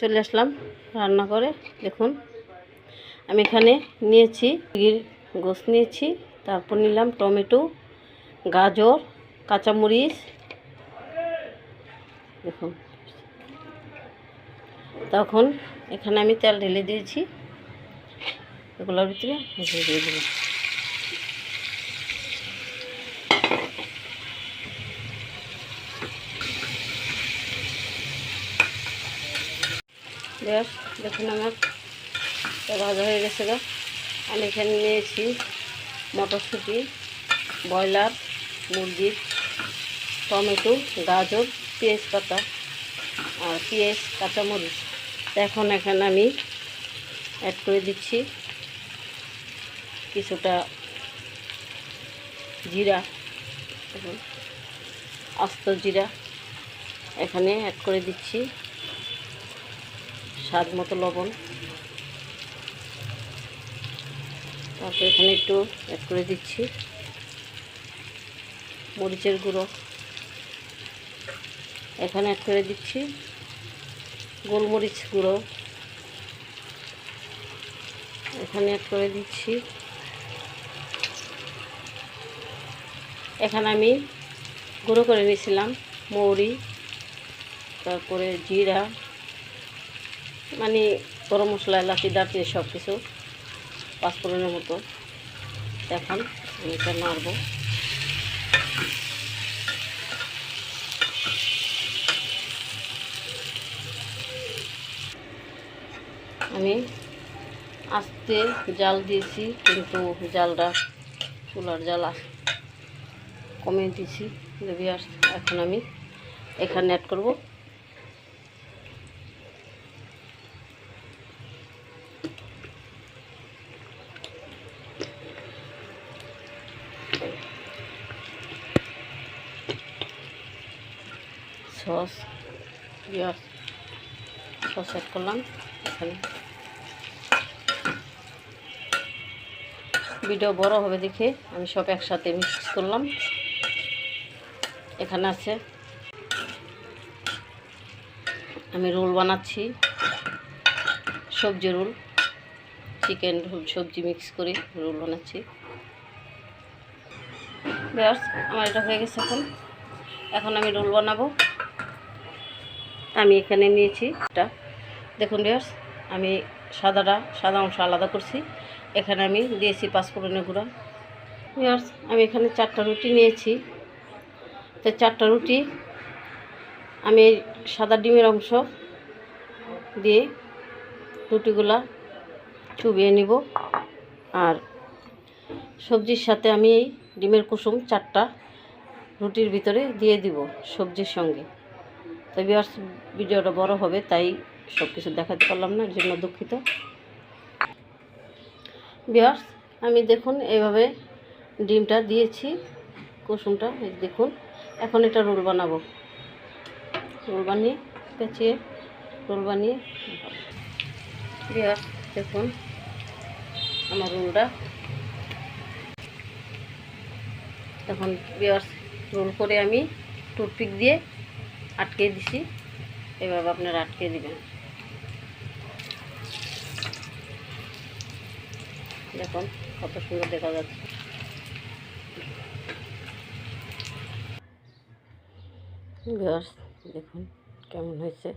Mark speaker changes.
Speaker 1: চলে আসলাম রান্না করে। দেখুন, আমি এখানে নিয়েছি মুরগির গোস নিয়েছি, তারপর নিলাম টমেটো, গাজর, কাঁচামরিচ। দেখুন, তখন এখানে আমি তেল ঢেলে দিয়েছি। এগুলোর ভিতরে দিয়ে দিয়ে বেশ, দেখুন আমার। ভাজা হয়ে গেছে গা। আমি এখানে নিয়েছি মটরশুঁটি, ব্রয়লার মুরগির টমেটো, গাজর, পেঁয়াজ পাতা আর পেঁয়াজ, কাঁচামরিচ। এখন এখানে আমি অ্যাড করে দিচ্ছি কিছুটা জিরা। আস্ত জিরা এখানে অ্যাড করে দিচ্ছি। স্বাদ মতো লবণ। তারপর এখানে একটু অ্যাড করে দিচ্ছি মরিচের গুঁড়ো। এখানে অ্যাড করে দিচ্ছি গোলমরিচ গুঁড়ো। এখানে অ্যাড করে দিচ্ছি এখানে আমি গুঁড়ো করে নিয়েছিলাম মৌরি, তারপরে জিরা মানে গরম মশলা, এলাচি, দারচিনি সব কিছু পাঁচফোড়নের মতো এখন আমি এটা নাড়ব। আমি আস্তে জাল দিয়েছি, কিন্তু জালটা চুলার জাল কমিয়ে দিয়েছি। দেবী এখন আমি এখানে অ্যাড করব। সস, পেঁয়াজ, সস অ্যাড করলাম, এখানে। ভিডিও বড় হবে দেখে আমি সব একসাথে মিক্স করলাম। এখানে আছে, আমি রোল বানাচ্ছি, সবজি রোল চিকেন রোল, সবজি মিক্স করে রোল বানাচ্ছি। ব্যাস, আমার এটা হয়ে গেছে এখন। এখন আমি রোল বানাবো। আমি এখানে নিয়েছি। এটা দেখুন বিয়ার্স আমি সাদাটা, সাদা অংশ আলাদা করছি। এখানে আমি দিয়েছি পাঁচফোড়নের গুঁড়া। বিয়ার্স আমি এখানে চারটা রুটি নিয়েছি। তো চারটা রুটি আমি সাদা ডিমের অংশ দিয়ে রুটিগুলা চুবিয়ে নিব। আর সবজির সাথে আমি এই ডিমের কুসুম চারটা রুটির ভিতরে দিয়ে দিব সবজির সঙ্গে। তো বিয়ার্স ভিডিওটা বড় হবে, তাই সব কিছু দেখাতে পারলাম না এর জন্য দুঃখিত। বিয়ার্স আমি দেখুন, এইভাবে ডিমটা দিয়েছি, কুসুমটা দেখুন, এখন এটা রোল বানাবো। রোল বানিয়ে, পেঁচিয়ে রোল বানিয়ে বিয়ার্স দেখুন, আমার রোলটা। এখন বিয়ার্স রোল করে আমি টুথপিক দিয়ে আটকে দিছি। এভাবে আপনারা আটকে দিবেন। দেখুন কত সুন্দর দেখা যাচ্ছে। দেখুন কেমন হয়েছে।